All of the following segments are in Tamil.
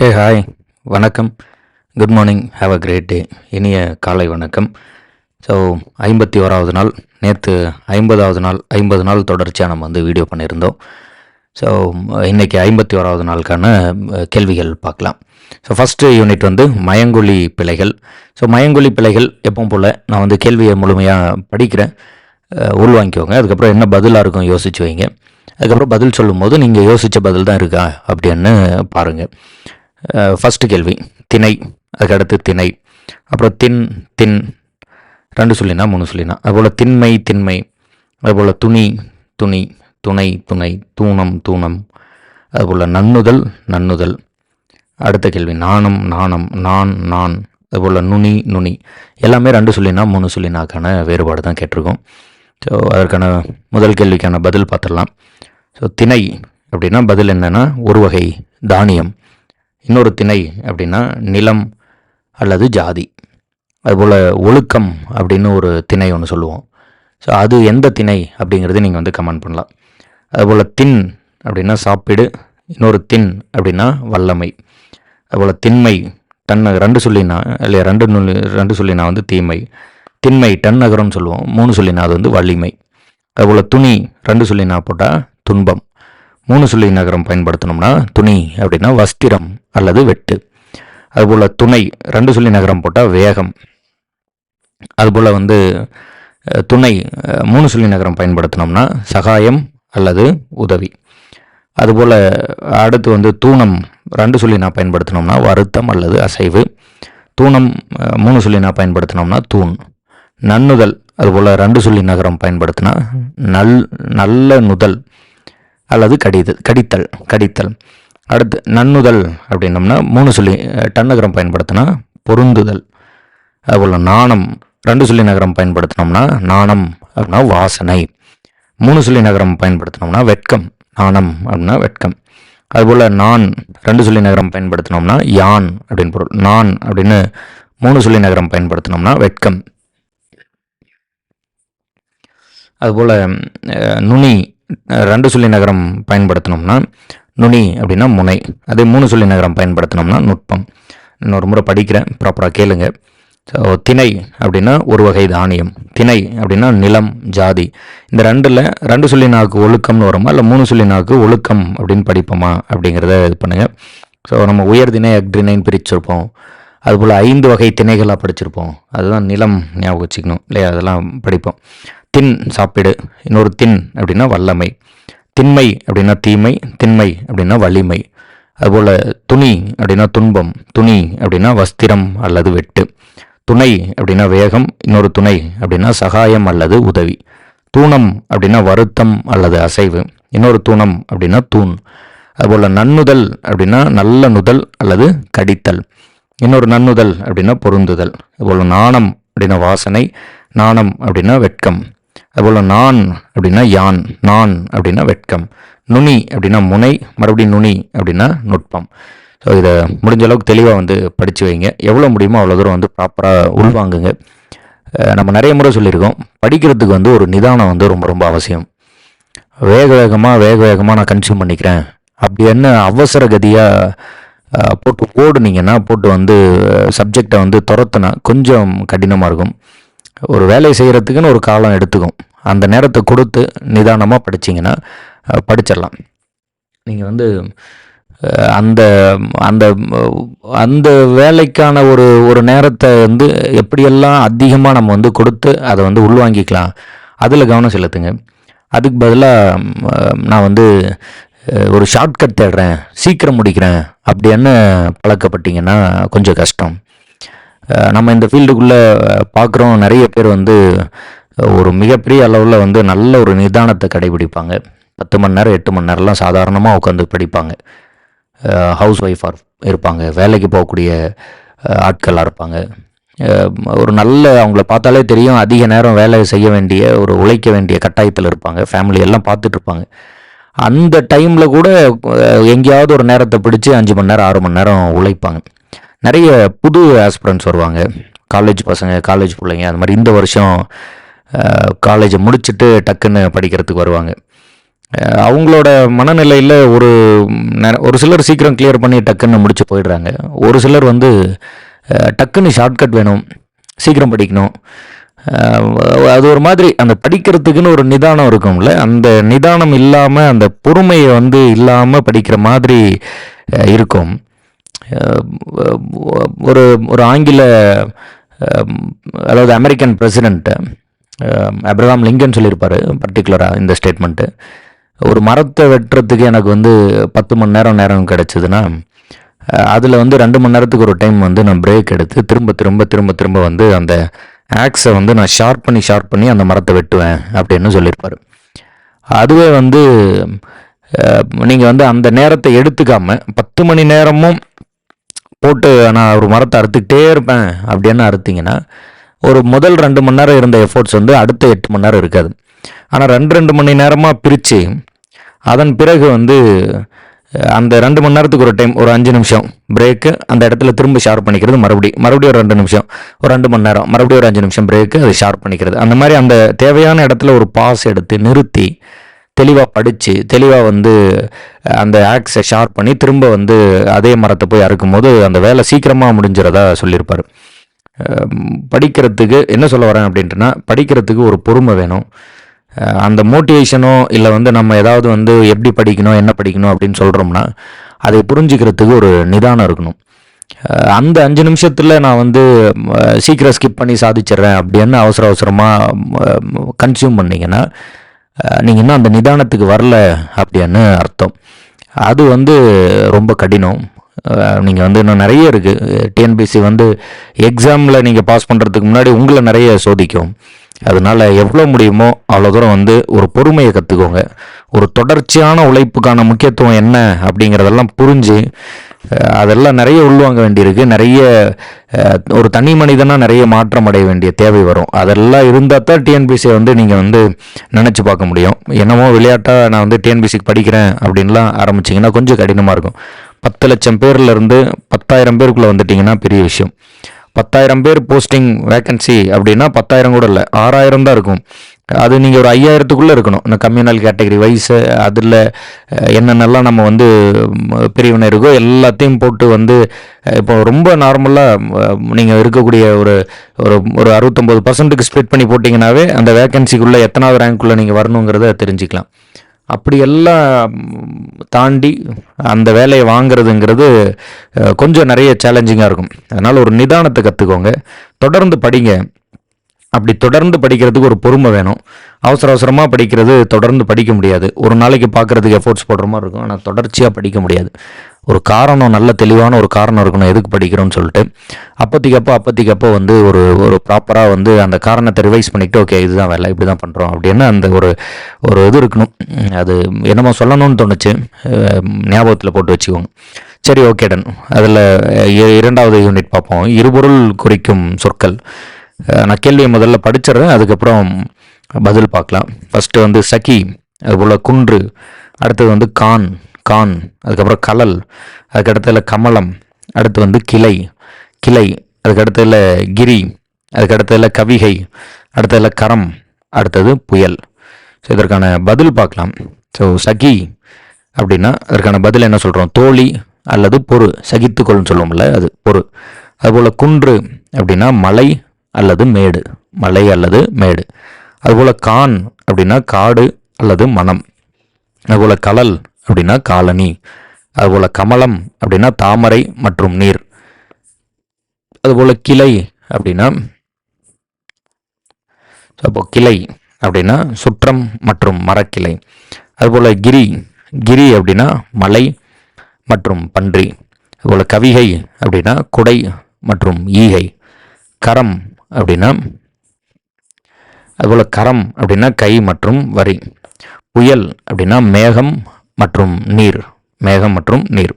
ஹே ஹாய் வணக்கம். Good morning have a great day இனிய காலை வணக்கம். ஸோ ஐம்பத்தி ஓராவது நாள். நேற்று ஐம்பதாவது நாள் ஐம்பது நாள் தொடர்ச்சியாக நம்ம வந்து வீடியோ பண்ணியிருந்தோம். ஸோ இன்றைக்கி ஐம்பத்தி ஓராவது நாளுக்கான கேள்விகள் பார்க்கலாம். ஸோ ஃபஸ்ட்டு யூனிட் வந்து மயங்கொழி பிழைகள். ஸோ மயங்கொழி பிழைகள் எப்பவும் போல் நான் வந்து கேள்வியை முழுமையாக படிக்கிறேன். உள்வாங்கிக்கோங்க. அதுக்கப்புறம் என்ன பதிலாக இருக்கும் யோசிச்சு வைங்க. அதுக்கப்புறம் பதில் சொல்லும்போது நீங்கள் யோசித்த பதில் தான் இருக்கா அப்படின்னு பாருங்கள் ஃபஸ்ட்டு கேள்வி. திணை அதுக்கடுத்து திணை. அப்புறம் தின் தின். ரெண்டு சொல்லினா மூணு சொல்லினா. அதுபோல் திண்மை திண்மை. அதுபோல் துணி துணி. துணை துணை. தூணம் தூணம். அதுபோல் நன்னுதல் நன்னுதல் அடுத்த கேள்வி நாணம் நாணம். நான் நான். அதுபோல் நுனி நுனி. எல்லாமே ரெண்டு சொல்லினா மூணு சொல்லினாக்கான வேறுபாடு தான் கேட்டிருக்கோம். ஸோ அதற்கான முதல் கேள்விக்கான பதில் பார்த்துடலாம். ஸோ திணை அப்படின்னா பதில் என்னென்னா ஒரு வகை தானியம். இன்னொரு திணை அப்படின்னா நிலம் அல்லது ஜாதி. அதுபோல் ஒழுக்கம் அப்படின்னு ஒரு திணை ஒன்று சொல்லுவோம். ஸோ அது எந்த திணை அப்படிங்கிறது நீங்கள் வந்து கமெண்ட் பண்ணலாம். அதுபோல் தின் அப்படின்னா சாப்பிடு இன்னொரு தின் அப்படின்னா வல்லமை. அதுபோல் திண்மை தன்ன ரெண்டு சொல்லினா இல்லையா ரெண்டு நுள்ளி ரெண்டு சொல்லினா வந்து தீமை. திண்மை டன்னகரம்னு சொல்லுவோம். மூணு சொல்லினா அது வந்து வலிமை. அதுபோல் துணி ரெண்டு சொல்லினா போட்டால் துன்பம். மூணு சொல்லி நகரம் பயன்படுத்தணும்னா துணி அப்படின்னா வஸ்திரம் அல்லது வெட்டு. அதுபோல் துணை ரெண்டு சொல்லி நகரம் போட்டால் வேகம். அதுபோல் வந்து துணை மூணு சொல்லி நகரம் பயன்படுத்தினோம்னா சகாயம் அல்லது உதவி. அதுபோல் அடுத்து வந்து தூணம் ரெண்டு சொல்லி நான் பயன்படுத்தினோம்னா வருத்தம் அல்லது அசைவு. தூணம் மூணு சொல்லி நான் பயன்படுத்தினோம்னா தூண். நன்னுதல் அதுபோல் ரெண்டு சொல்லி நகரம் பயன்படுத்தினா நல் நல்ல நுதல் அல்லது கடிதல் கடித்தல் கடித்தல். அடுத்து நன்னுதல் அப்படின்னம்னா மூணு சொல்லி டன்னகரம் பயன்படுத்தினா பொருந்துதல். அதுபோல் நாணம் ரெண்டு சொல்லி நகரம் பயன்படுத்தினோம்னா நாணம் அப்படின்னா வாசனை. மூணு சொல்லி நகரம் பயன்படுத்தினோம்னா வெட்கம் நாணம் அப்படின்னா வெட்கம். அதுபோல் நான் ரெண்டு சொல்லி நகரம் பயன்படுத்தினோம்னா யான் அப்படின்னு பொருள். நான் அப்படின்னு மூணு சொல்லி நகரம் பயன்படுத்தினோம்னா வெட்கம். அதுபோல் நுனி ரெண்டு சொல்லி நகரம் பயன்படுத்தினோம்னா நுனி அப்படின்னா முனை. அதே மூணு சொல்லி நகரம் பயன்படுத்தினோம்னா நுட்பம். இன்னொரு முறை படிக்கிறேன் ப்ராப்பராக கேளுங்க. ஸோ திணை அப்படின்னா ஒரு வகை தானியம். திணை அப்படின்னா நிலம் ஜாதி. இந்த ரெண்டில் ரெண்டு சொல்லி நாக்கு ஒழுக்கம்னு வருமா இல்லை மூணு சொல்லி நாக்கு ஒழுக்கம் அப்படின்னு படிப்போமா அப்படிங்கிறத இது பண்ணுங்கள் ஸோ நம்ம உயர் திணை அக்ரிணைன்னு பிரிச்சிருப்போம். அதுபோல் ஐந்து வகை திணைகளாக படிச்சிருப்போம். அதுதான் நிலம் ஞாபகம் வச்சுக்கணும் இல்லையா? அதெல்லாம் படிப்போம். தின் சாப்பிடு. இன்னொரு தின் அப்படின்னா வல்லமை. திண்மை அப்படின்னா தீமை திண்மை அப்படின்னா வலிமை. அதுபோல் துணி அப்படின்னா துன்பம் துணி அப்படின்னா வஸ்திரம் அல்லது வெட்டு. துணை அப்படின்னா வேகம் இன்னொரு துணை அப்படின்னா சகாயம் அல்லது உதவி. தூணம் அப்படின்னா வருத்தம் அல்லது அசைவு. இன்னொரு தூணம் அப்படின்னா தூண். அதுபோல் நன்னுதல் அப்படின்னா நல்ல நுதல் அல்லது கடித்தல். இன்னொரு நன்னுதல் அப்படின்னா பொருந்துதல். அதுபோல் நாணம் அப்படின்னா வாசனை நாணம் அப்படின்னா வெட்கம். அதுபோல் நான் அப்படின்னா யான் நான் அப்படின்னா வெட்கம். நுனி அப்படின்னா முனை மறுபடியும் நுனி அப்படின்னா நுட்பம். ஸோ இதை முடிஞ்ச அளவுக்கு தெளிவாக வந்து படித்து வைங்க. எவ்வளோ முடியுமோ அவ்வளோ தூரம் வந்து ப்ராப்பராக உள்வாங்குங்க. நம்ம நிறைய முறை சொல்லியிருக்கோம். படிக்கிறதுக்கு வந்து ஒரு நிதானம் வந்து ரொம்ப ரொம்ப அவசியம். வேக வேகமாக வேக வேகமாக நான் கன்சியூம் பண்ணிக்கிறேன். அப்படி என்ன அவசர கதியாக போட்டு ஓடுனீங்கன்னா போட்டு வந்து சப்ஜெக்டை வந்து துரத்துனா கொஞ்சம் கடினமாக இருக்கும். ஒரு வேலையை செய்கிறதுக்குன்னு ஒரு காலம் எடுத்துக்கும். அந்த நேரத்தை கொடுத்து நிதானமாக படிச்சிங்கன்னா படிச்சிடலாம். நீங்கள் வந்து அந்த அந்த அந்த வேலைக்கான ஒரு ஒரு நேரத்தை வந்து எப்படியெல்லாம் அதிகமாக நம்ம வந்து கொடுத்து அதை வந்து உள்வாங்கிக்கலாம் அதில் கவனம் செலுத்துங்க. அதுக்கு பதிலாக நான் வந்து ஒரு ஷார்ட்கட் தேடுறேன் சீக்கிரம் முடிக்கிறேன் அப்படின்னு பழக்கப்பட்டிங்கன்னா கொஞ்சம் கஷ்டம். நம்ம இந்த ஃபீல்டுக்குள்ளே பார்க்குறோம். நிறைய பேர் வந்து ஒரு மிகப்பெரிய அளவில் வந்து நல்ல ஒரு நிதானத்தை கடைபிடிப்பாங்க. பத்து மணி நேரம் எட்டு மணி நேரம்லாம் சாதாரணமாக உட்காந்து படிப்பாங்க. ஹவுஸ் ஒய்ஃபாக இருப்பாங்க. வேலைக்கு போகக்கூடிய ஆட்களாக இருப்பாங்க. ஒரு நல்ல அவங்கள பார்த்தாலே தெரியும். அதிக நேரம் வேலை செய்ய வேண்டிய ஒரு உழைக்க வேண்டிய கட்டாயத்தில் இருப்பாங்க. ஃபேமிலி எல்லாம் பார்த்துட்ருப்பாங்க அந்த டைமில் கூட எங்கேயாவது ஒரு நேரத்தை பிடிச்சி அஞ்சு மணி நேரம் ஆறு மணி நேரம் உழைப்பாங்க. நிறைய புது ஆஸ்பிரண்ட்ஸ் வருவாங்க. காலேஜ் பசங்க காலேஜ் பிள்ளைங்க அது மாதிரி இந்த வருஷம் காலேஜை முடிச்சுட்டு டக்குன்னு படிக்கிறதுக்கு வருவாங்க. அவங்களோட மனநிலையில் ஒரு ஒரு சிலர் சீக்கிரம் கிளியர் பண்ணி டக்குன்னு முடிச்சு போயிடுறாங்க. ஒரு சிலர் வந்து டக்குன்னு ஷார்ட்கட் வேணும் சீக்கிரம் படிக்கணும். அது ஒரு மாதிரி அந்த படிக்கிறதுக்குன்னு ஒரு நிதானம் இருக்கும்ல. அந்த நிதானம் இல்லாமல் அந்த பொறுமையை வந்து இல்லாமல் படிக்கிற மாதிரி இருக்கும். ஒரு ஒரு ஆங்கில அதாவது அமெரிக்கன் பிரசிடெண்ட்டு அப்ரஹாம் லிங்கன் சொல்லியிருப்பார் பர்டிகுலராக இந்த ஸ்டேட்மெண்ட்டு ஒரு மரத்தை வெட்டுறதுக்கு எனக்கு வந்து பத்து மணி நேரம் நேரம் கிடச்சிதுன்னா அதில் வந்து ரெண்டு மணி நேரத்துக்கு ஒரு டைம் வந்து நான் பிரேக் எடுத்து திரும்ப திரும்ப திரும்ப திரும்ப வந்து அந்த ஆக்ஸை வந்து நான் ஷார்ப் பண்ணி ஷார்ப் பண்ணி அந்த மரத்தை வெட்டுவேன் அப்படின்னு சொல்லியிருப்பார் அதுவே வந்து நீங்கள் வந்து அந்த நேரத்தை எடுத்துக்காமல் பத்து மணி நேரமும் போட்டு நான் ஒரு மரத்தை அறுத்துக்கிட்டே இருப்பேன் அப்படின்னு அறுத்தீங்கன்னா ஒரு முதல் ரெண்டு மணி நேரம் இருந்த எஃபோர்ட்ஸ் வந்து அடுத்த எட்டு மணி நேரம் இருக்காது. ஆனால் ரெண்டு ரெண்டு மணி நேரமாக பிரித்து அதன் பிறகு வந்து அந்த ரெண்டு மணி நேரத்துக்கு ஒரு டைம் ஒரு அஞ்சு நிமிஷம் பிரேக்கு அந்த இடத்துல திரும்ப ஷார்ப் பண்ணிக்கிறது மறுபடியும் மறுபடியும் ஒரு ரெண்டு நிமிஷம் ஒரு ரெண்டு மணி நேரம் மறுபடியும் ஒரு அஞ்சு நிமிஷம் பிரேக்கு அதை ஷார்ப் பண்ணிக்கிறது. அந்த மாதிரி அந்த தேவையான இடத்துல ஒரு பாஸ் எடுத்து நிறுத்தி தெளிவாக படித்து தெளிவாக வந்து அந்த ஆக்ஸை ஷார்ப் பண்ணி திரும்ப வந்து அதே மரத்தை போய் அறுக்கும் போது அந்த வேலை சீக்கிரமாக முடிஞ்சிறதா சொல்லியிருப்பார். படிக்கிறதுக்கு என்ன சொல்ல வரேன் அப்படின்ட்டுனா படிக்கிறதுக்கு ஒரு பொறுமை வேணும். அந்த மோட்டிவேஷனோ இல்லை வந்து நம்ம ஏதாவது வந்து எப்படி படிக்கணும் என்ன படிக்கணும் அப்படின்னு சொல்கிறோம்னா அதை புரிஞ்சுக்கிறதுக்கு ஒரு நிதானம் இருக்கணும். அந்த அஞ்சு நிமிஷத்தில் நான் வந்து சீக்கிரம் ஸ்கிப் பண்ணி சாதிச்சிடுறேன் அப்படின்னு அவசர அவசரமாக கன்சியூம் பண்ணிங்கன்னா நீங்கள் இன்னும் அந்த நிதானத்துக்கு வரல அப்படின்னு அர்த்தம். அது வந்து ரொம்ப கடினம். நீங்கள் வந்து இன்னும் நிறைய இருக்குது டிஎன்பிசி வந்து எக்ஸாமில் நீங்கள் பாஸ் பண்ணுறதுக்கு முன்னாடி உங்களை நிறைய சோதிக்கும். அதனால எவ்வளோ முடியுமோ அவ்வளோ தூரம் வந்து ஒரு பொறுமையை கற்றுக்கோங்க ஒரு தொடர்ச்சியான உழைப்புக்கான முக்கியத்துவம் என்ன அப்படிங்கிறதெல்லாம் புரிஞ்சு அதெல்லாம் நிறைய உள்வாங்க வேண்டியிருக்கு. நிறைய ஒரு தனி மனிதனாக நிறைய மாற்றம் அடைய வேண்டிய தேவை வரும். அதெல்லாம் இருந்தால் தான் டிஎன்பிசியை வந்து நீங்கள் வந்து நினச்சி பார்க்க முடியும். என்னமோ விளையாட்டாக நான் வந்து டிஎன்பிசிக்கு படிக்கிறேன் அப்படின்லாம் ஆரம்பிச்சிங்கன்னா கொஞ்சம் கடினமாக இருக்கும். பத்து லட்சம் பேர்லேருந்து பத்தாயிரம் பேருக்குள்ளே வந்துட்டிங்கன்னா பெரிய விஷயம். பத்தாயிரம் பேர் போஸ்டிங் வேக்கன்சி அப்படின்னா பத்தாயிரம் கூட இல்லை ஆறாயிரம் தான் இருக்கும். அது நீங்கள் ஒரு ஐயாயிரத்துக்குள்ளே இருக்கணும். இந்த கம்யூனல் கேட்டகரி வைஸ் அதில் என்னென்னலாம் நம்ம வந்து பிரிவினை இருக்கோ எல்லாத்தையும் போட்டு வந்து இப்போ ரொம்ப நார்மலாக நீங்கள் இருக்கக்கூடிய ஒரு ஒரு ஒரு அறுபத்தொம்போது பர்சன்ட்டுக்கு ஸ்ப்ளிட் பண்ணி போட்டிங்கனாவே அந்த வேக்கன்சிக்குள்ளே எத்தனாவது ரேங்க்குள்ளே நீங்கள் வரணுங்கிறத தெரிஞ்சுக்கலாம். அப்படி எல்லாம் தாண்டி அந்த வேலையை வாங்குறதுங்கிறது கொஞ்சம் நிறைய சேலஞ்சிங்காக இருக்கும். அதனால் ஒரு நிதானத்தை கற்றுக்கோங்க தொடர்ந்து படிங்க. அப்படி தொடர்ந்து படிக்கிறதுக்கு ஒரு பொறுமை வேணும். அவசர அவசரமாக படிக்கிறது தொடர்ந்து படிக்க முடியாது. ஒரு நாளைக்கு பார்க்குறதுக்கு எஃபோர்ட்ஸ் போடுற மாதிரி இருக்கும். ஆனால் தொடர்ச்சியாக படிக்க முடியாது. ஒரு காரணம் நல்ல தெளிவான ஒரு காரணம் இருக்கணும். எதுக்கு படிக்கிறோம்னு சொல்லிட்டு. அப்போதிக்கப்போ அப்போ வந்து ஒரு ஒரு ப்ராப்பராக வந்து அந்த காரணத்தை ரிவைஸ் பண்ணிவிட்டு ஓகே இதுதான் வேலை. இப்படி தான் பண்ணுறோம் அப்படின்னு அந்த ஒரு ஒரு இது இருக்கணும். அது என்னமோ சொல்லணும்னு தோணுச்சு. ஞாபகத்தில் போட்டு வச்சுக்கோங்க. சரி ஓகே டன் அதில் இரண்டாவது யூனிட் பார்ப்போம். இருபொருள் குறிக்கும் சொற்கள். நான் கேள்வியை முதல்ல படிச்சிடுறேன் அதுக்கப்புறம் பதில் பார்க்கலாம். ஃபஸ்ட்டு வந்து சகி அதுபோல் குன்று அடுத்தது வந்து கான் கான் அதுக்கப்புறம் கலல் அதுக்கடுத்ததில் கமலம் அடுத்து வந்து கிளை கிளை அதுக்கடுத்ததில் கிரி அதுக்கடுத்ததில் கவிகை அடுத்ததில் கரம் அடுத்தது புயல். ஸோ இதற்கான பதில் பார்க்கலாம். ஸோ சகி அப்படின்னா அதற்கான பதில் என்ன சொல்கிறோம் தோழி அல்லது பொறு சகித்துக்கொள்னு சொல்லுவோம்ல அது பொறு. அதுபோல் குன்று அப்படின்னா மலை அல்லது மேடு மலை அல்லது மேடு. அதுபோல் கான் அப்படின்னா காடு அல்லது மனம். அதுபோல் கலல் அப்படின்னா காலனி. அதுபோல் கமலம் அப்படின்னா தாமரை மற்றும் நீர். அதுபோல் கிளை அப்படின்னா அப்போ கிளை அப்படின்னா சுற்றம் மற்றும் மரக்கிளை. அதுபோல் கிரி கிரி அப்படின்னா மலை மற்றும் பன்றி. அதுபோல் கவிகை அப்படின்னா குடை மற்றும் ஈகை. கரம் அப்படின்னா அதுபோல் கரம் அப்படின்னா கை மற்றும் வரி. புயல் அப்படின்னா மேகம் மற்றும் நீர். மேகம் மற்றும் நீர்.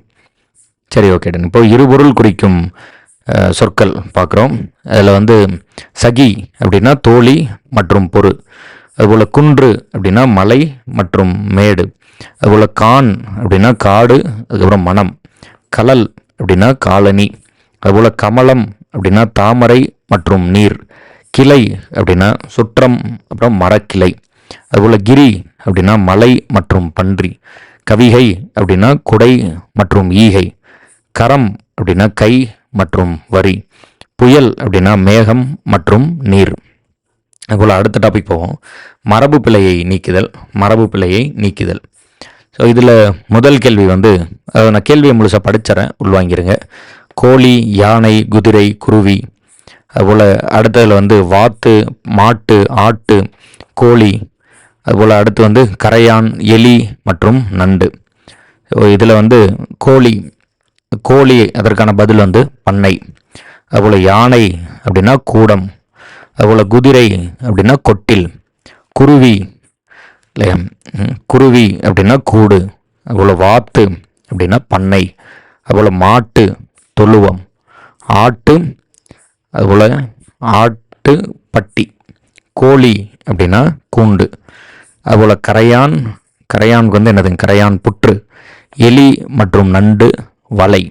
சரி ஓகே டன் இப்போ இருபொருள் குறிக்கும் சொற்கள் பார்க்குறோம். அதில் வந்து சகி அப்படின்னா தோழி மற்றும் பொறு. அதுபோல் குன்று அப்படின்னா மலை மற்றும் மேடு. அதுபோல் கான் அப்படின்னா காடு அதுக்கப்புறம் மனம். கலல் அப்படின்னா காலனி அதுபோல் கமலம் அப்படின்னா தாமரை மற்றும் நீர். கிளை அப்படின்னா சுற்றம் அப்புறம் மரக்கிளை. அதுபோல் கிரி அப்படின்னா மலை மற்றும் பன்றி. கவிகை அப்படின்னா குடை மற்றும் ஈகை. கரம் அப்படின்னா கை மற்றும் வரி. புயல் அப்படின்னா மேகம் மற்றும் நீர். அதுபோல் அடுத்த டாபிக் போவோம். மரபு பிழையை நீக்குதல் மரபு பிழையை நீக்குதல். ஸோ இதில் முதல் கேள்வி வந்து நான் கேள்வியை முழுசாக படிச்சிடறேன் உள்வாங்கிருங்க. கோழி யானை குதிரை குருவி. அதுபோல் அடுத்ததில் வந்து வாத்து மாட்டு ஆட்டு கோழி. அதுபோல் அடுத்து வந்து கரையான் எலி மற்றும் நண்டு. இதில் வந்து கோழி கோழி அதற்கான பதில் வந்து பண்ணை. அதுபோல் யானை அப்படின்னா கூடம். அதுபோல் குதிரை அப்படின்னா கொட்டில். குருவி இல்லையா? குருவி அப்படின்னா கூடு. அதுபோல் வாத்து அப்படின்னா பண்ணை. அதுபோல் மாட்டு தொழுவம். ஆட்டு அதுபோல் ஆட்டு பட்டி கோழி அப்படின்னா கூண்டு. அதுபோல் கரையான் கரையானுக்கு வந்து என்னது கரையான் புற்று எலி மற்றும் நண்டு வலை.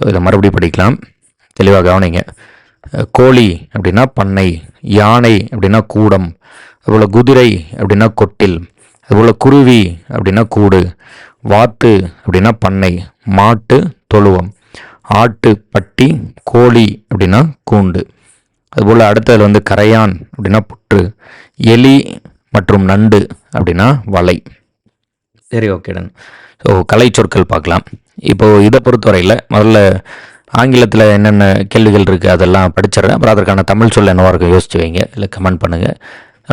ஸோ இதை மறுபடியும் படிக்கலாம். தெளிவாக கவனிங்க. கோழி அப்படின்னா பண்ணை யானை அப்படின்னா கூடம் அதுபோல் குதிரை அப்படின்னா கொட்டில் அதுபோல் குருவி அப்படின்னா கூடு வாத்து அப்படின்னா பண்ணை மாட்டு தொழுவம். ஆட்டு பட்டி கோழி அப்படின்னா கூண்டு. அதுபோல் அடுத்தது வந்து கரையான் அப்படின்னா புற்று எலி மற்றும் நண்டு அப்படின்னா வலை. சரி ஓகே டன் ஸோ கலை சொற்கள் பார்க்கலாம். இப்போது இதை பொறுத்தவரையில் முதல்ல ஆங்கிலத்தில் என்னென்ன கேள்விகள் இருக்குது அதெல்லாம் படிச்சிடுறேன். அப்புறம் அதற்கான தமிழ் சொல் என்னவாக இருக்கும் யோசிச்சு வைங்க. இல்லை கமெண்ட் பண்ணுங்கள்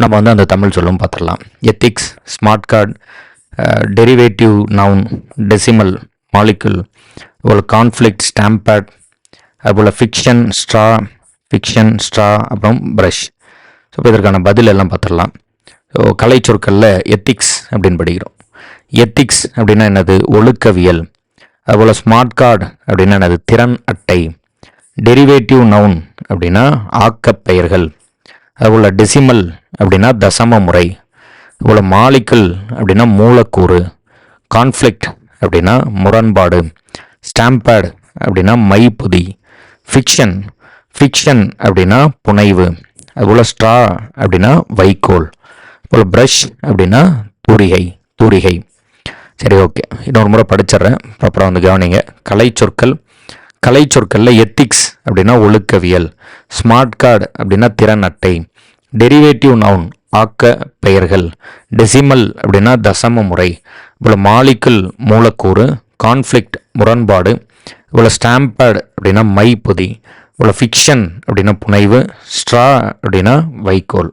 நம்ம வந்து அந்த தமிழ் சொல்லும் பார்த்துடலாம். Ethics smart card derivative noun decimal molecule ஒரு கான்ஃப்ளிக்ட் ஸ்டாம்பேட் அதுபோல் ஃபிக்ஷன் ஸ்ட்ரா ஃபிக்ஷன் ஸ்ட்ரா அப்புறம் ப்ரஷ் ஸோ இப்போ இதற்கான பதில் எல்லாம் பார்த்துடலாம். ஸோ கலை சொற்களில் எத்திக்ஸ் அப்படின்னு படிக்கிறோம். எத்திக்ஸ் அப்படின்னா என்னது? ஒழுக்கவியல். அதுபோல் ஸ்மார்ட் கார்டு அப்படின்னா என்னது? திறன் அட்டை. டெரிவேட்டிவ் நவுன் அப்படின்னா ஆக்கப்பெயர்கள் அதுபோல் டெசிமல் அப்படின்னா தசம முறை. அதுபோல் மாலிக்கல் அப்படின்னா மூலக்கூறு. கான்ஃப்ளிக்ட் அப்படின்னா முரண்பாடு. ஸ்டாம்பேட் அப்படின்னா மைப்புதி. ஃபிக்ஷன் ஃபிக்ஷன் அப்படின்னா புனைவு. அதுபோல் ஸ்ட்ரா அப்படின்னா வைக்கோல். அதுபோல் ப்ரஷ் அப்படின்னா தூரிகை தூரிகை. சரி ஓகே. இன்னொரு முறை படிச்சிடுறேன். அப்புறம் வந்து கவனிங்க. கலை சொற்கள் கலை சொற்களில் எத்திக்ஸ் அப்படின்னா ஒழுக்கவியல். ஸ்மார்ட் கார்டு அப்படின்னா திறன் அட்டை. டெரிவேட்டிவ் நவுன் ஆக்க பெயர்கள். டெசிமல் அப்படின்னா தசம முறை. இப்போ மாலிக்குள் மூலக்கூறு. கான்ஃப்ளிக்ட் முரண்பாடு இவ்வளோ ஸ்டாம்பேட் அப்படின்னா மைப்புதி இவ்வளோ ஃபிக்ஷன் அப்படின்னா புனைவு ஸ்ட்ரா அப்படின்னா வைக்கோல்.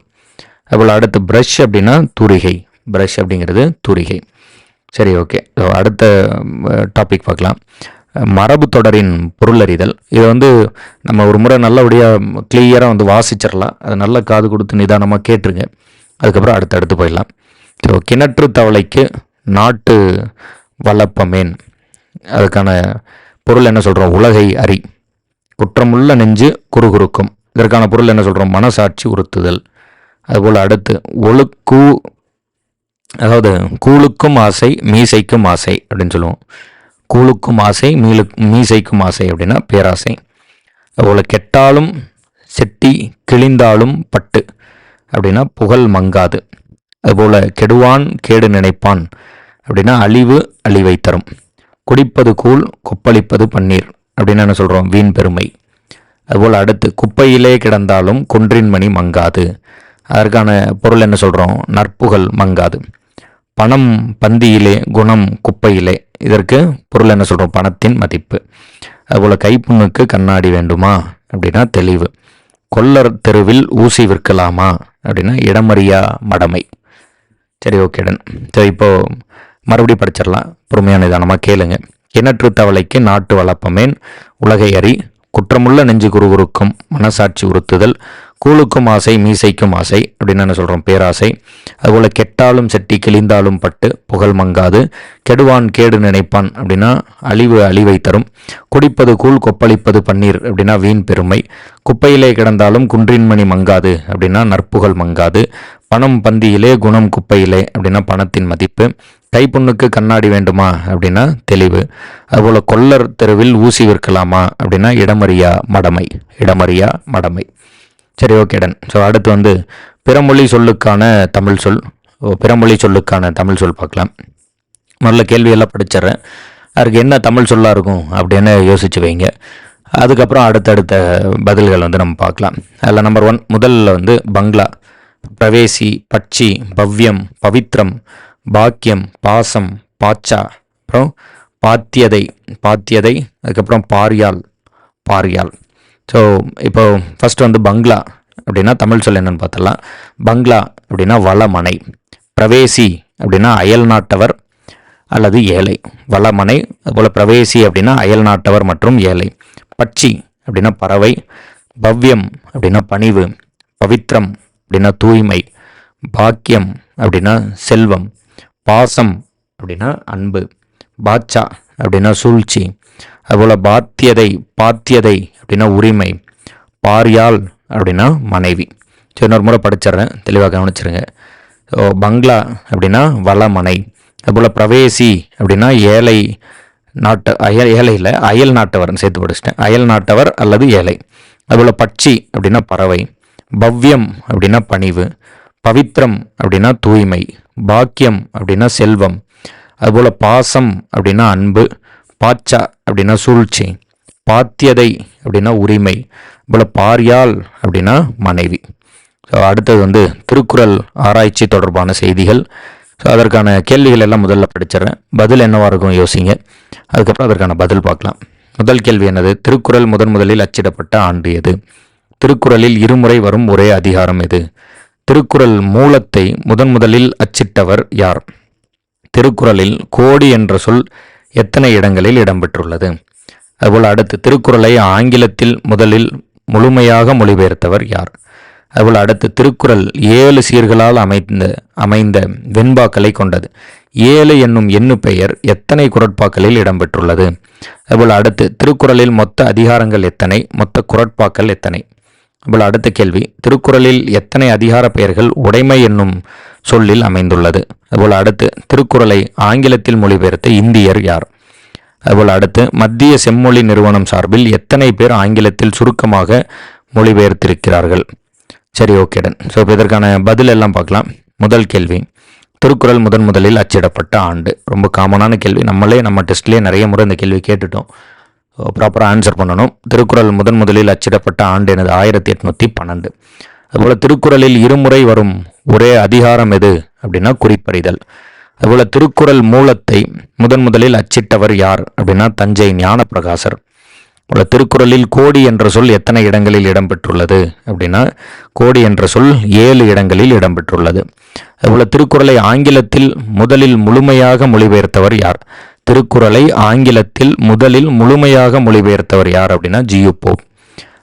இவ்வளோ அடுத்து ப்ரஷ் அப்படின்னா தூரிகை ப்ரஷ் அப்படிங்கிறது தூரிகை. சரி ஓகே ஸோ அடுத்த டாபிக் பார்க்கலாம். மரபு தொடரின் பொருளறிதல். இது வந்து நம்ம ஒரு முறை நல்லபடியாக கிளியராக வந்து வாசிச்சிடலாம் அது நல்ல காது கொடுத்து நிதானமாக கேட்டுருங்க. அதுக்கப்புறம் அடுத்தடுத்து போயிடலாம். ஸோ கிணற்று தவளைக்கு நாட்டு வளப்பமேன். அதுக்கான பொருள் என்ன சொல்கிறோம் உலகை அறி குற்றமுள்ள நெஞ்சு குறுகுறுக்கும். இதற்கான பொருள் என்ன சொல்கிறோம் மனசாட்சி உறுத்துதல். அதுபோல் அடுத்து ஒழுக்கு அதாவது கூழுக்கும் ஆசை மீசைக்கும் ஆசை அப்படின்னு சொல்லுவோம். கூழுக்கும் ஆசை மீளு மீசைக்கும் ஆசை அப்படின்னா பேராசை. அதுபோல் கெட்டாலும் செட்டி கிழிந்தாலும் பட்டு அப்படின்னா புகழ் மங்காது. அதுபோல் கெடுவான் கேடு நினைப்பான் அப்படின்னா அழிவு அழிவை தரும். குடிப்பது கூழ் கொப்பளிப்பது பன்னீர் அப்படின்னு என்ன சொல்கிறோம் வீண் பெருமை. அதுபோல் அடுத்து குப்பையிலே கிடந்தாலும் குன்றின் மணி மங்காது. அதற்கான பொருள் என்ன சொல்கிறோம் நற்புகழ் மங்காது. பணம் பந்தியிலே குணம் குப்பையிலே. இதற்கு பொருள் என்ன சொல்கிறோம் பணத்தின் மதிப்பு. அதுபோல் கைப்புண்ணுக்கு கண்ணாடி வேண்டுமா? அப்படின்னா தெளிவு. கொல்லர் தெருவில் ஊசி விற்கலாமா? அப்படின்னா இடமறியா மடமை. சரி ஓகேடன் சரி இப்போது மறுபடியும் படிச்சிடலாம். பொறுமையான நிதானமாக கேளுங்க. கிணற்று தவளைக்கு நாட்டு வளப்பமேன் உலகை அறி குற்றமுள்ள நெஞ்சு குருகுருக்கும் மனசாட்சி உறுத்துதல் கூழுக்கும் ஆசை மீசைக்கும் ஆசை அப்படின்னு என்ன சொல்கிறோம் பேராசை. அதுபோல் கெட்டாலும் செட்டி கிழிந்தாலும் பட்டு புகழ் மங்காது கெடுவான் கேடு நினைப்பான் அப்படின்னா அழிவு அழிவை தரும். குடிப்பது கூழ் கொப்பளிப்பது பன்னீர் அப்படின்னா வீண் பெருமை. குப்பையிலே கிடந்தாலும் குன்றின்மணி மங்காது அப்படின்னா நற்புகழ் மங்காது. பணம் பந்தியிலே குணம் குப்பையிலே அப்படின்னா பணத்தின் மதிப்பு. கைப்புண்ணுக்கு கண்ணாடி வேண்டுமா அப்படின்னா தெளிவு. அதுபோல் கொல்லர் தெருவில் ஊசி விற்கலாமா அப்படின்னா இடமறியா மடமை. இடமறியா மடமை. சரி ஓகே டன் ஸோ அடுத்து வந்து பிறமொழி சொல்லுக்கான தமிழ் சொல். ஓ, பிறமொழி சொல்லுக்கான தமிழ் சொல் பார்க்கலாம். முதல்ல கேள்வியெல்லாம் படிச்சிடுறேன். அதுக்கு என்ன தமிழ் சொல்லாக இருக்கும் அப்படின்னு யோசிச்சு வைங்க. அதுக்கப்புறம் அடுத்தடுத்த பதில்கள் வந்து நம்ம பார்க்கலாம். அதில் நம்பர் ஒன் முதல்ல வந்து பங்களா. பிரவேசி பட்சி பவ்யம் பவித்ரம். பாக்கியம் பாசம் பாச்சா. அப்புறம் பாத்தியதை பாத்தியதை அதுக்கப்புறம் பாரியால் பாரியால். ஸோ இப்போ ஃபஸ்ட்டு வந்து பங்களா அப்படின்னா தமிழ் சொல் என்னென்னு பார்த்தலாம் பங்களா அப்படின்னா வளமனை. பிரவேசி அப்படின்னா அயல் நாட்டவர் அல்லது ஏழை. வளமனை அதுபோல் பிரவேசி அப்படின்னா அயல் நாட்டவர் மற்றும் ஏழை. பட்சி அப்படின்னா பறவை. பவ்யம் அப்படின்னா பணிவு. பவித்ரம் அப்படின்னா தூய்மை. பாக்கியம் அப்படின்னா செல்வம். பாசம் அப்படின்னா அன்பு பாட்சா அப்படின்னா சூழ்ச்சி அதுபோல் பாத்தியதை பாத்தியதை அப்படின்னா உரிமை பாரியால் அப்படின்னா மனைவி. சரி இன்னொரு முறை படிச்சிடுறேன். தெளிவாக கவனிச்சிருங்க. ஸோ பங்களா அப்படின்னா வளமனை அதுபோல் பிரவேசி அப்படின்னா ஏழை நாட்டு அயல் ஏழையில் அயல் நாட்டவர்னு சேர்த்து படிச்சிட்டேன். அயல் நாட்டவர் அல்லது ஏழை. அதுபோல் பட்சி அப்படின்னா பறவை பவ்யம் அப்படின்னா பணிவு பவித்ரம் அப்படின்னா தூய்மை பாக்கியம் அப்படின்னா செல்வம் அதுபோல் பாசம் அப்படின்னா அன்பு பாச்சா அப்படின்னா சூழ்ச்சி பாத்தியதை அப்படின்னா உரிமை போல பாரியால் அப்படின்னா மனைவி. ஸோ அடுத்தது வந்து திருக்குறள் ஆராய்ச்சி தொடர்பான செய்திகள். ஸோ அதற்கான கேள்விகள் எல்லாம் முதல்ல படிச்சிடுறேன். பதில் என்னவாக இருக்கும் யோசிங்க. அதுக்கப்புறம் அதற்கான பதில் பார்க்கலாம். முதல் கேள்வி என்னது? திருக்குறள் முதன் முதலில் அச்சிடப்பட்ட ஆண்டு எது? திருக்குறளில் இருமுறை வரும் ஒரே அதிகாரம் எது? திருக்குறள் மூலத்தை முதன் முதலில் அச்சிட்டவர் யார்? திருக்குறளில் கோடி என்ற சொல் எத்தனை இடங்களில் இடம்பெற்றுள்ளது? அதுபோல் அடுத்து திருக்குறளை ஆங்கிலத்தில் முதலில் முழுமையாக மொழிபெயர்த்தவர் யார்? அதுபோல் அடுத்து திருக்குறள் ஏழு சீர்களால் அமைந்த அமைந்த வெண்பாக்களை கொண்டது. ஏழு என்னும் எண்ணு பெயர் எத்தனை குரட்பாக்களில் இடம்பெற்றுள்ளது? அதுபோல் அடுத்து திருக்குறளில் மொத்த அதிகாரங்கள் எத்தனை? மொத்த குரட்பாக்கள் எத்தனை? இப்போ அடுத்த கேள்வி திருக்குறளில் எத்தனை அதிகார பெயர்கள் உடைமை என்னும் சொல்லில் அமைந்துள்ளது? அதுபோல் அடுத்து திருக்குறளை ஆங்கிலத்தில் மொழிபெயர்த்த இந்தியர் யார்? அதுபோல் அடுத்து மத்திய செம்மொழி நிறுவனம் சார்பில் எத்தனை பேர் ஆங்கிலத்தில் சுருக்கமாக மொழிபெயர்த்திருக்கிறார்கள்? சரி ஓகேடன் ஸோ இப்போ இதற்கான பதில் எல்லாம் பார்க்கலாம். முதல் கேள்வி திருக்குறள் முதன் முதலில் அச்சிடப்பட்ட ஆண்டு? ரொம்ப காமனான கேள்வி. நம்மளே நம்ம டெஸ்ட்லேயே நிறைய முறை இந்த கேள்வி கேட்டுட்டோம். ப்ராப்பராக ஆன்சர் பண்ணணும். திருக்குறள் முதன் முதலில் அச்சிடப்பட்ட ஆண்டு எனது ஆயிரத்தி எட்நூற்றி பன்னெண்டு. அதுபோல் திருக்குறளில் இருமுறை வரும் ஒரே அதிகாரம் எது அப்படின்னா குறிப்பறிதல். அதுபோல் திருக்குறள் மூலத்தை முதன் முதலில் அச்சிட்டவர் யார் அப்படின்னா தஞ்சை ஞானப்பிரகாசர். அதுபோல் திருக்குறளில் கோடி என்ற சொல் எத்தனை இடங்களில் இடம்பெற்றுள்ளது அப்படின்னா கோடி என்ற சொல் ஏழு இடங்களில் இடம்பெற்றுள்ளது. அதுபோல் திருக்குறளை ஆங்கிலத்தில் முதலில் முழுமையாக மொழிபெயர்த்தவர் யார்? திருக்குறளை ஆங்கிலத்தில் முதலில் முழுமையாக மொழிபெயர்த்தவர் யார் அப்படின்னா ஜியு போப்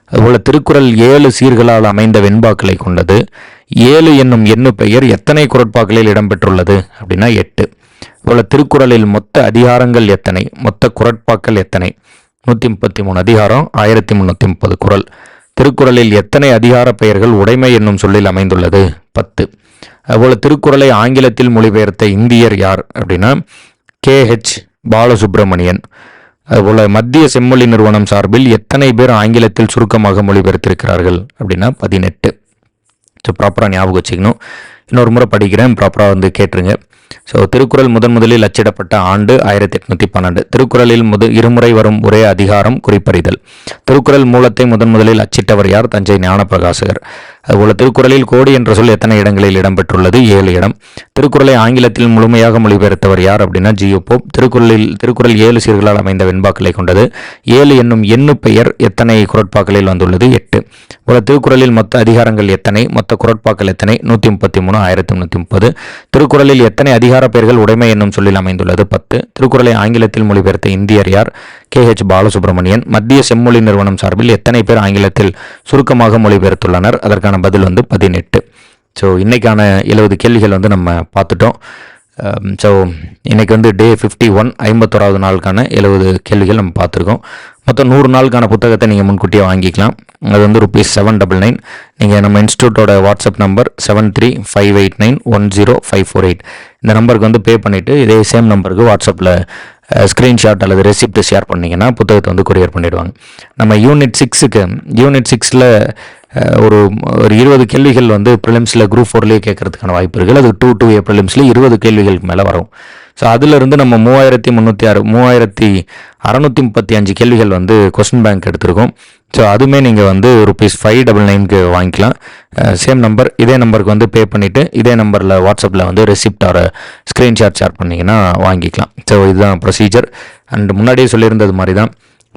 அதுபோல திருக்குறள் ஏழு சீர்களால் அமைந்த வெண்பாக்களை கொண்டது. ஏழு என்னும் எண்ணு பெயர் எத்தனை குரட்பாக்களில் இடம்பெற்றுள்ளது அப்படின்னா எட்டு. அதுபோல் திருக்குறளில் மொத்த அதிகாரங்கள் எத்தனை? மொத்த குரட்பாக்கள் எத்தனை? நூற்றி முப்பத்தி மூணு அதிகாரம் ஆயிரத்தி முந்நூற்றி முப்பது குறள். திருக்குறளில் எத்தனை அதிகார பெயர்கள் உடைமை என்னும் சொல்லில் அமைந்துள்ளது? பத்து. அதுபோல் திருக்குறளை ஆங்கிலத்தில் மொழிபெயர்த்த இந்தியர் யார் அப்படின்னா கேஹெச் பாலசுப்ரமணியன். அதுபோல் மத்திய செம்மொழி நிறுவனம் சார்பில் எத்தனை பேர் ஆங்கிலத்தில் சுருக்கமாக மொழிபெயர்த்திருக்கிறார்கள் அப்படின்னா பதினெட்டு. ஸோ ப்ராப்பராக ஞாபகம் வச்சுக்கணும். இன்னொரு முறை படிக்கிறேன் ப்ராப்பராக வந்து கேட்டுருங்க. ஸோ திருக்குறள் முதன் முதலில் அச்சிடப்பட்ட ஆண்டு ஆயிரத்தி எட்நூற்றி பன்னெண்டு. திருக்குறளில் முத இருமுறை வரும் ஒரே அதிகாரம் குறிப்பறிதல். திருக்குறள் மூலத்தை முதன் முதலில் அச்சிட்டவர் யார்? தஞ்சை ஞானப்பிரகாசகர். அதுபோல் திருக்குறளில் கோடி என்ற சொல் எத்தனை இடங்களில் இடம்பெற்றுள்ளது? ஏழு இடம். திருக்குறளை ஆங்கிலத்தில் முழுமையாக மொழிபெயர்த்தவர் யார் அப்படின்னா ஜியோ போப். திருக்குறளில் திருக்குறள் ஏழு சீர்களால் அமைந்த வெண்பாக்களை கொண்டது. ஏழு என்னும் எண்ணு பெயர் எத்தனை குரட்பாக்களில் வந்துள்ளது? எட்டு. போல திருக்குறளில் மொத்த அதிகாரங்கள் எத்தனை? மொத்த குரட்பாக்கள் எத்தனை? நூற்றி முப்பத்தி மூணு ஆயிரத்தி முந்நூற்றி முப்பது திருக்குறளில் எத்தனை அதிகார பெயர்கள் உடைமை என்னும் சொல்லில் அமைந்துள்ளது? பத்து. திருக்குறளை ஆங்கிலத்தில் மொழிபெயர்த்த இந்தியர் யார்? கே. ஹெச் பாலசுப்ரமணியன். மத்திய செம்மொழி நிறுவனம் சார்பில் எத்தனை பேர் ஆங்கிலத்தில் சுருக்கமாக மொழிபெயர்த்துள்ளனர்? அதற்கான பதில் வந்து பதினெட்டு. ஸோ இன்றைக்கான எழுபது கேள்விகள் வந்து நம்ம பார்த்துட்டோம். Um, ஸோ இன்றைக்கி வந்து டே ஃபிஃப்டி ஒன் ஐம்பத்தோராவது நாளுக்கான எழுபது கேள்விகள் நம்ம பார்த்துருக்கோம். மொத்தம் நூறு நாளுக்கான புத்தகத்தை நீங்கள் முன்கூட்டியே வாங்கிக்கலாம். அது வந்து ருபீஸ் செவன் டபுள் நைன் நீங்கள் நம்ம இன்ஸ்டியூட்டோட WhatsApp number seven three five eight nine one zero five four eight இந்த நம்பருக்கு வந்து பே பண்ணிவிட்டு இதே சேம் நம்பருக்கு வாட்ஸ்அப்பில் ஸ்க்ரீன்ஷாட் அல்லது ரெசிப்ட் ஷேர் பண்ணிங்கன்னா புத்தகத்தை வந்து கொரியர் பண்ணிவிடுவாங்க நம்ம யூனிட் சிக்ஸுக்கு யூனிட் சிக்ஸில் ஒரு ஒரு இருபது கேள்விகள் வந்து ப்ரிலிம்ஸில் குரூப் ஃபோர்லேயே கேட்கறதுக்கான வாய்ப்பு இருக்குது அது டூ டூ ஏ ப்ரிலிம்ஸில் இருபது கேள்விகளுக்கு மேலே வரும். ஸோ அதிலிருந்து நம்ம மூவாயிரத்தி முந்நூற்றி ஆறு மூவாயிரத்தி அறநூற்றி முப்பத்தி அஞ்சு கேள்விகள் வந்து கொஸ்டின் பேங்க் எடுத்திருக்கோம். ஸோ அதுவுமே நீங்கள் வந்து ருபீஸ் ஃபைவ் டபுள் நைனுக்கு வாங்கிக்கலாம். சேம் நம்பர் இதே நம்பருக்கு வந்து பே பண்ணிவிட்டு இதே நம்பரில் வாட்ஸ்அப்பில் வந்து ரெசிப்ட் ஆர் ஸ்க்ரீன்ஷாட் ஷேர் பண்ணிங்கன்னா வாங்கிக்கலாம். ஸோ இதுதான் ப்ரொசீஜர் அண்ட் முன்னாடியே சொல்லியிருந்தது மாதிரி தான்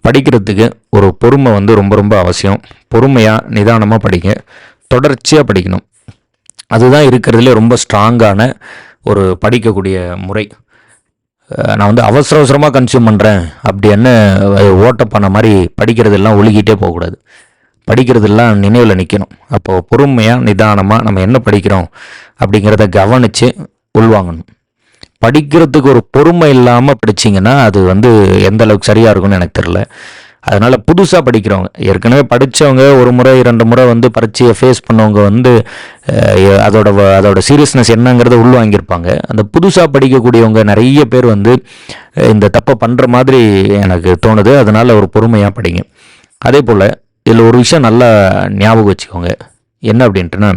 படிக்கிறதுக்கு ஒரு பொறுமை வந்து ரொம்ப ரொம்ப அவசியம். பொறுமையாக நிதானமாக படிங்க. தொடர்ச்சியாக படிக்கணும். அதுதான் இருக்கிறதுலே ரொம்ப ஸ்ட்ராங்கான ஒரு படிக்கக்கூடிய முறை. நான் வந்து அவசர அவசரமாக கன்சியூம் பண்ணுறேன் அப்படி என்ன ஓட்ட பண்ண மாதிரி படிக்கிறதெல்லாம் ஒழுகிட்டே போகக்கூடாது. படிக்கிறதெல்லாம் நினைவில் நிற்கணும் அப்போது பொறுமையாக நிதானமாக நம்ம என்ன படிக்கிறோம் அப்படிங்கிறத கவனித்து உள்வாங்கணும். படிக்கிறதுக்கு ஒரு பொறுமை இல்லாமல் படிச்சிங்கன்னா அது வந்து எந்த அளவுக்கு சரியாக இருக்கும்னு எனக்கு தெரில அதனால் புதுசாக படிக்கிறவங்க ஏற்கனவே படித்தவங்க ஒரு முறை இரண்டு முறை வந்து பரீட்சையை ஃபேஸ் பண்ணவங்க வந்து அதோட அதோட சீரியஸ்னஸ் என்னங்கிறத உள்வாங்கியிருப்பாங்க. அந்த புதுசாக படிக்கக்கூடியவங்க நிறைய பேர் வந்து இந்த தப்பை பண்ணுற மாதிரி எனக்கு தோணுது. அதனால் ஒரு பொறுமையாக படிங்க. அதே போல் இதில் ஒரு விஷயம் நல்லா ஞாபகம் வச்சுக்கோங்க. என்ன அப்படின்ட்டுனா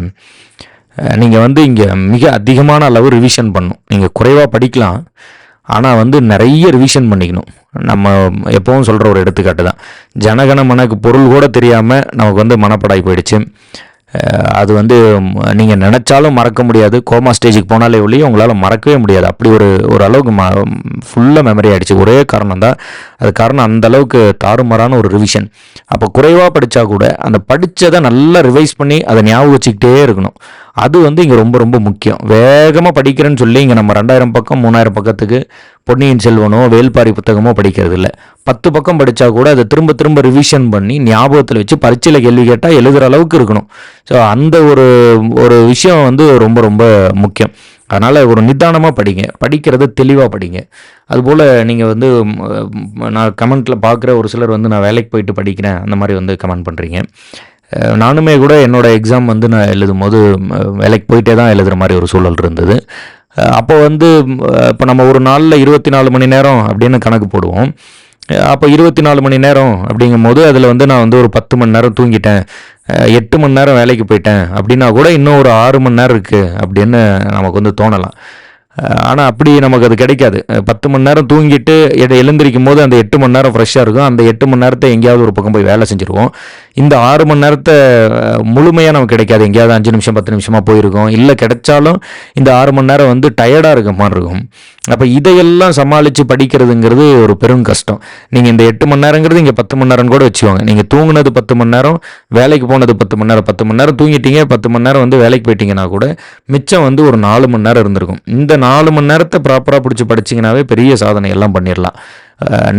நீங்கள் வந்து இங்கே மிக அதிகமான அளவு ரிவிஷன் பண்ணணும். நீங்கள் குறைவாக படிக்கலாம். ஆனால் வந்து நிறைய ரிவிஷன் பண்ணிக்கணும். நம்ம எப்பவும் சொல்கிற ஒரு எடுத்துக்காட்டு தான். ஜனகன மனக்கு பொருள் கூட தெரியாமல் நமக்கு வந்து மனப்படாய் போயிடுச்சு. அது வந்து நீங்கள் நினச்சாலும் மறக்க முடியாது. கோமா ஸ்டேஜுக்கு போனாலே ஒழிய உங்களால் மறக்கவே முடியாது. அப்படி ஒரு ஒரு அளவுக்கு ம ஃபுல்லாக மெமரி ஆகிடுச்சு ஒரே காரணம் தான். அது காரணம் அந்த அளவுக்கு தாறுமாறான ஒரு ரிவிஷன் அப்போ குறைவாக படித்தா கூட அந்த படித்ததை நல்லா ரிவைஸ் பண்ணி அதை ஞாபகம் வச்சுக்கிட்டே இருக்கணும். அது வந்து இங்கே ரொம்ப ரொம்ப முக்கியம். வேகமாக படிக்கிறேன்னு சொல்லி இங்கே நம்ம ரெண்டாயிரம் பக்கம் மூணாயிரம் பக்கத்துக்கு பொன்னியின் செல்வனோ வேல்பாரி புத்தகமோ படிக்கிறது இல்லை பத்து பக்கம் படித்தா கூட அதை திரும்ப திரும்ப ரிவிஷன் பண்ணி ஞாபகத்தில் வச்சு பரீட்சையில் கேள்வி கேட்டால் எழுதுகிற அளவுக்கு இருக்கணும். ஸோ அந்த ஒரு ஒரு விஷயம் வந்து ரொம்ப ரொம்ப முக்கியம். அதனால் ஒரு நிதானமாக படிங்க. படிக்கிறது தெளிவாக படிங்க. அதுபோல் நீங்கள் வந்து நான் கமெண்ட்டில் பார்க்குற ஒரு சிலர் வந்து நான் வேலைக்கு போயிட்டு படிக்கிறேன். அந்த மாதிரி வந்து கமெண்ட் பண்ணுறீங்க நானுமே கூட என்னோட எக்ஸாம் வந்து நான் எழுதும் போது வேலைக்கு போயிட்டே தான் எழுதுகிற மாதிரி ஒரு சூழல் இருந்தது. அப்போ வந்து இப்போ நம்ம ஒரு நாளில் இருபத்தி நாலு மணி நேரம் அப்படின்னு கணக்கு போடுவோம். அப்போ இருபத்தி நாலு மணி நேரம் அப்படிங்கும்போது அதில் வந்து நான் வந்து ஒரு பத்து மணி நேரம் தூங்கிட்டேன். எட்டு மணி நேரம் வேலைக்கு போயிட்டேன். அப்படின்னா கூட இன்னும் ஒரு ஆறு மணி நேரம் இருக்குது அப்படின்னு நமக்கு வந்து தோணலாம். ஆனால் அப்படி நமக்கு அது கிடைக்காது. பத்து மணி நேரம் தூங்கிட்டு எழுந்திரிக்கும் எழுந்திருக்கும் போது அந்த எட்டு மணி நேரம் ஃப்ரெஷ்ஷாக இருக்கும். அந்த எட்டு மணி நேரத்தை எங்கேயாவது ஒரு பக்கம் போய் வேலை செஞ்சுருவோம். இந்த ஆறு மணி நேரத்தை முழுமையாக நமக்கு கிடைக்காது. எங்கேயாவது அஞ்சு நிமிஷம் பத்து நிமிஷமாக போயிருக்கோம். இல்லை கிடைச்சாலும் இந்த ஆறு மணி நேரம் வந்து டயர்டாக இருக்க மாதிரி இருக்கும். அப்போ இதையெல்லாம் சமாளித்து படிக்கிறதுங்கிறது ஒரு பெரும் கஷ்டம். நீங்கள் இந்த எட்டு மணி நேரங்கிறது இங்கே பத்து மணி நேரம் கூட வச்சுக்கோங்க. நீங்கள் தூங்கினது பத்து மணி நேரம் வேலைக்கு போனது பத்து மணி நேரம். பத்து மணி நேரம் தூங்கிட்டீங்க பத்து மணி நேரம் வந்து வேலைக்கு போயிட்டீங்கன்னா கூட மிச்சம் வந்து ஒரு நாலு மணி நேரம் இருந்திருக்கும். இந்த நாலு மணி நேரத்தை ப்ராப்பராக பிடிச்சி படிச்சிங்கனாவே பெரிய சாதனை எல்லாம் பண்ணிடலாம்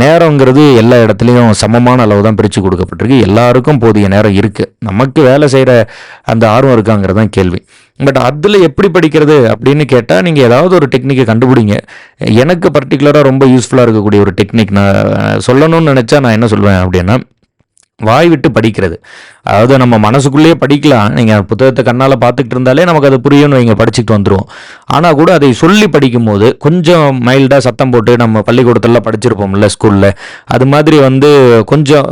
நேரங்கிறது எல்லா இடத்துலையும் சமமான அளவு தான் பிரித்து கொடுக்கப்பட்டிருக்கு. எல்லாருக்கும் போதிய நேரம் இருக்குது நமக்கு வேலை செய்கிற அந்த ஆர்வம் இருக்காங்கிறது தான் கேள்வி. பட் அதில் எப்படி படிக்கிறது அப்படின்னு கேட்டால் நீங்கள் ஏதாவது ஒரு டெக்னிக்கை கண்டுபிடிங்க. எனக்கு பர்டிகுலராக ரொம்ப யூஸ்ஃபுல்லாக இருக்கக்கூடிய ஒரு டெக்னிக் நான் சொல்லணும்னு நினச்சா நான் என்ன சொல்வேன் அப்படின்னா வாய் விட்டு படிக்கிறது. அதாவது நம்ம மனசுக்குள்ளேயே படிக்கலாம். நீங்கள் புத்தகத்தை கண்ணால் பார்த்துக்கிட்டு இருந்தாலே நமக்கு அது புரியும்னு வைங்க படிச்சுட்டு வந்துடுவோம் ஆனால் கூட அதை சொல்லி படிக்கும்போது கொஞ்சம் மைல்டாக சத்தம் போட்டு நம்ம பள்ளிக்கூடத்துலலாம் படிச்சிருப்போம்ல ஸ்கூலில் அது மாதிரி வந்து கொஞ்சம்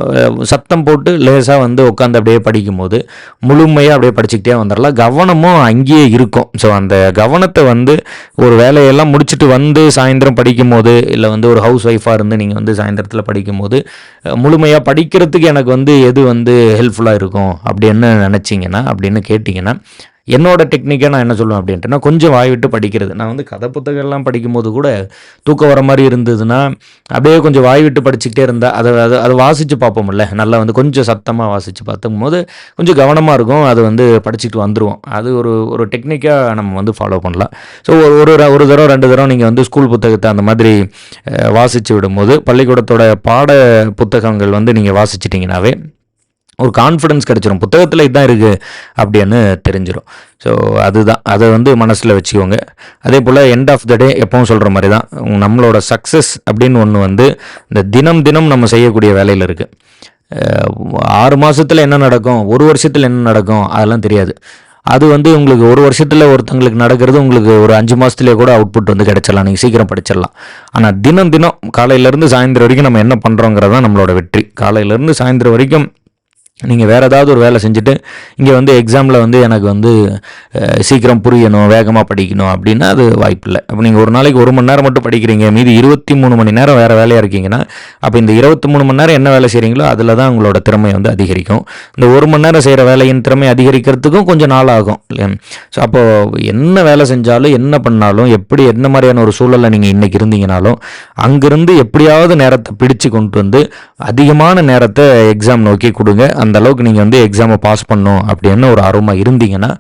சத்தம் போட்டு லேசாக வந்து உட்காந்து அப்படியே படிக்கும்போது முழுமையாக அப்படியே படிச்சுக்கிட்டே வந்துடலாம் கவனமும் அங்கேயே இருக்கும். ஸோ அந்த கவனத்தை வந்து ஒரு வேலையெல்லாம் முடிச்சுட்டு வந்து சாயந்தரம் படிக்கும்போது இல்லை வந்து ஒரு ஹவுஸ் ஒய்ஃபாக இருந்து நீங்கள் வந்து சாயந்தரத்தில் படிக்கும்போது முழுமையாக படிக்கிறதுக்கு எனக்கு வந்து எது வந்து ஹெல்ப்ஃபுல்லாக இருக்கும் இருக்கும். அப்படின்னு நினச்சிங்கன்னா அப்படின்னு கேட்டிங்கன்னா என்னோட டெக்னிக்கை நான் என்ன சொல்லுவேன் அப்படின்ட்டுனா கொஞ்சம் வாய் விட்டு படிக்கிறது. நான் வந்து கதை புத்தகங்கள்லாம் படிக்கும்போது கூட தூக்கம் வர மாதிரி இருந்ததுன்னா அப்படியே கொஞ்சம் வாய் விட்டு படிச்சுக்கிட்டே இருந்தால் அதை அதை அதை வாசித்து பார்ப்போம்ல. நல்லா வந்து கொஞ்சம் சத்தமாக வாசித்து பார்த்துக்கும்போது போது கொஞ்சம் கவனமாக இருக்கும். அது வந்து படிச்சுட்டு வந்துடுவோம் அது ஒரு ஒரு டெக்னிக்காக நம்ம வந்து ஃபாலோ பண்ணலாம். ஸோ ஒரு ஒரு தரம் ஒரு தடவை ரெண்டு தடவை நீங்கள் வந்து ஸ்கூல் புத்தகத்தை அந்த மாதிரி வாசித்து விடும்போது பள்ளிக்கூடத்தோட பாட புத்தகங்கள் வந்து நீங்கள் வாசிச்சிட்டிங்கனாவே ஒரு கான்ஃபிடன்ஸ் கிடச்சிரும். புத்தகத்தில் இதுதான் இருக்குது அப்படின்னு தெரிஞ்சிடும் ஸோ அதுதான். அதை வந்து மனசில் வச்சுக்கோங்க. அதே போல் எண்ட் ஆஃப் த டே எப்பவும் சொல்கிற மாதிரி தான் நம்மளோட சக்ஸஸ் அப்படின்னு ஒன்று வந்து இந்த தினம் தினம் நம்ம செய்யக்கூடிய வேலையில் இருக்குது ஆறு மாதத்தில் என்ன நடக்கும்? ஒரு வருஷத்தில் என்ன நடக்கும்? அதெல்லாம் தெரியாது. அது வந்து உங்களுக்கு ஒரு வருஷத்தில் ஒருத்தங்களுக்கு நடக்கிறது உங்களுக்கு ஒரு அஞ்சு மாதத்துலேயே கூட அவுட்புட் வந்து கிடைச்சிடலாம். நீங்கள் சீக்கிரம் படிச்சிடலாம். ஆனால் தினம் தினம் காலையிலேருந்து சாயந்தரம் வரைக்கும் நம்ம என்ன பண்ணுறோங்கிறது தான் நம்மளோட வெற்றி. காலையிலேருந்து சாயந்தரம் வரைக்கும் நீங்கள் வேறு ஏதாவது ஒரு வேலை செஞ்சுட்டு இங்கே வந்து எக்ஸாமில் வந்து எனக்கு வந்து சீக்கிரம் புரியணும் வேகமாக படிக்கணும் அப்படின்னா அது வாய்ப்பு இல்லை. அப்போ நீங்கள் ஒரு நாளைக்கு ஒரு மணி நேரம் மட்டும் படிக்கிறீங்க மீதி இருபத்தி மூணு மணி நேரம் வேறு வேலையாக இருக்கீங்கன்னா அப்போ இந்த இருபத்தி மூணு மணி நேரம் என்ன வேலை செய்கிறீங்களோ அதில் தான் உங்களோட திறமை வந்து அதிகரிக்கும். இந்த ஒரு மணி நேரம் செய்கிற வேலையின் திறமை அதிகரிக்கிறதுக்கும் கொஞ்சம் நாள் ஆகும் இல்லையா? ஸோ அப்போது என்ன வேலை செஞ்சாலும் என்ன பண்ணாலும் எப்படி என்ன மாதிரியான ஒரு சூழலில் நீங்கள் இன்றைக்கி இருந்தீங்கனாலும் அங்கேருந்து எப்படியாவது நேரத்தை பிடிச்சு கொண்டு வந்து அதிகமான நேரத்தை எக்ஸாம் நோக்கி கொடுங்க. அந்த அளவுக்கு நீங்கள் வந்து எக்ஸாமை பாஸ் பண்ணும் அப்படின்னு ஒரு ஆர்வமாக இருந்தீங்கன்னா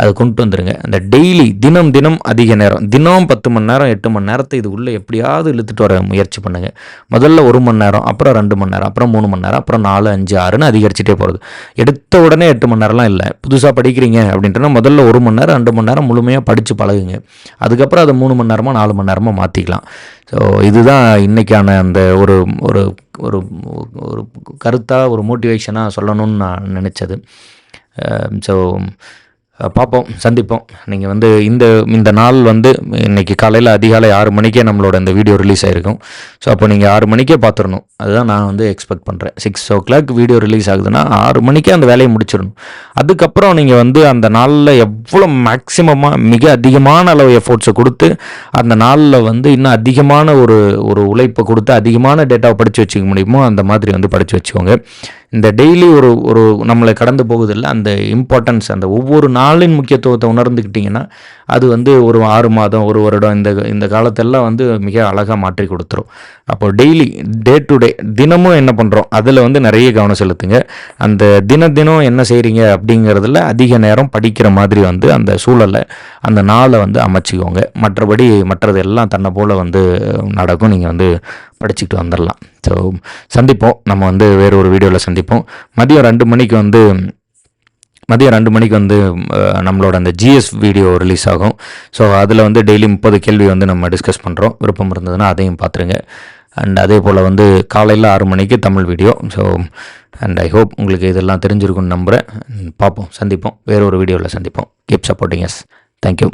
அதை கொண்டு வந்துருங்க. அந்த டெய்லி தினம் தினம் அதிக நேரம் தினம் பத்து மணி நேரம் எட்டு மணி நேரத்தை இது உள்ளே எப்படியாவது இழுத்துட்டு வர முயற்சி பண்ணுங்கள் முதல்ல ஒரு மணி நேரம் அப்புறம் ரெண்டு மணி நேரம் அப்புறம் மூணு மணி நேரம் அப்புறம் நாலு அஞ்சு ஆறுன்னு அதிகரிச்சுட்டே போகிறது எடுத்த உடனே எட்டு மணி நேரம்லாம் இல்லை. புதுசாக படிக்கிறீங்க அப்படின்ட்டுனா முதல்ல ஒரு மணி நேரம் ரெண்டு மணி நேரம் முழுமையாக படித்து பழகுங்க. அதுக்கப்புறம் அதை மூணு மணி நேரமாக நாலு மணி நேரமாக மாற்றிக்கலாம் ஸோ இதுதான் இன்றைக்கான அந்த ஒரு ஒரு ஒரு ஒரு கருத்தாக ஒரு மோட்டிவேஷனாக சொல்லணும்னு நான் நினச்சது. ஸோ பார்ப்போம் சந்திப்போம். நீங்கள் வந்து இந்த இந்த நாள் வந்து இன்னைக்கு காலையில் அதிகாலை ஆறு மணிக்கே நம்மளோட இந்த வீடியோ ரிலீஸ் ஆகிருக்கும் ஸோ அப்போ நீங்கள் ஆறு மணிக்கே பார்த்துடணும். அதுதான் நான் வந்து எக்ஸ்பெக்ட் பண்ணுறேன் six o'clock video release ஆகுதுன்னா ஆறு மணிக்கே அந்த வேலையை முடிச்சிடணும். அதுக்கப்புறம் நீங்கள் வந்து அந்த நாளில் எவ்வளோ மேக்ஸிமமாக மிக அதிகமான அளவு எஃபோர்ட்ஸை கொடுத்து அந்த நாளில் வந்து இன்னும் அதிகமான ஒரு ஒரு உழைப்பை கொடுத்து அதிகமான டேட்டாவை படித்து வச்சுக்க முடியுமோ அந்த மாதிரி வந்து படித்து வச்சுக்கோங்க. இந்த டெய்லி ஒரு ஒரு நம்மளை கடந்து போகுதில்ல அந்த இம்பார்ட்டன்ஸ் அந்த ஒவ்வொரு நாளின் முக்கியத்துவத்தை உணர்ந்துக்கிட்டிங்கன்னா அது வந்து ஒரு ஆறு மாதம் ஒரு வருடம் இந்த இந்த காலத்தெல்லாம் வந்து மிக அழகாக மாற்றி கொடுத்துரும். அப்போ டெய்லி டே டு டே தினமும் என்ன பண்ணுறோம் அதில் வந்து நிறைய கவனம் செலுத்துங்க. அந்த தின தினம் என்ன செய்கிறீங்க அப்படிங்கிறதுல அதிக நேரம் படிக்கிற மாதிரி வந்து அந்த சூழலை அந்த நாளை வந்து அமைச்சிக்கோங்க. மற்றபடி மற்றது எல்லாம் தன்னை போல் வந்து நடக்கும். நீங்கள் வந்து படிச்சுக்கிட்டு வந்துடலாம் ஸோ சந்திப்போம். நம்ம வந்து வேறு ஒரு வீடியோவில் சந்திப்போம். மதியம் ரெண்டு மணிக்கு வந்து மதியம் ரெண்டு மணிக்கு வந்து நம்மளோட அந்த ஜிஎஸ் வீடியோ ரிலீஸ் ஆகும். ஸோ அதில் வந்து டெய்லி முப்பது கேள்வி வந்து நம்ம டிஸ்கஸ் பண்ணுறோம் விருப்பம் இருந்ததுன்னா அதையும் பார்த்துருங்க அண்ட் அதே போல் வந்து காலையில் ஆறு மணிக்கு Tamil video. So and I hope உங்களுக்கு இதெல்லாம் தெரிஞ்சிருக்கும்னு நம்புகிறேன் பார்ப்போம் சந்திப்போம். வேறு ஒரு வீடியோவில் சந்திப்போம் கீப் சப்போர்ட்டிங் எஸ் தேங்க்யூ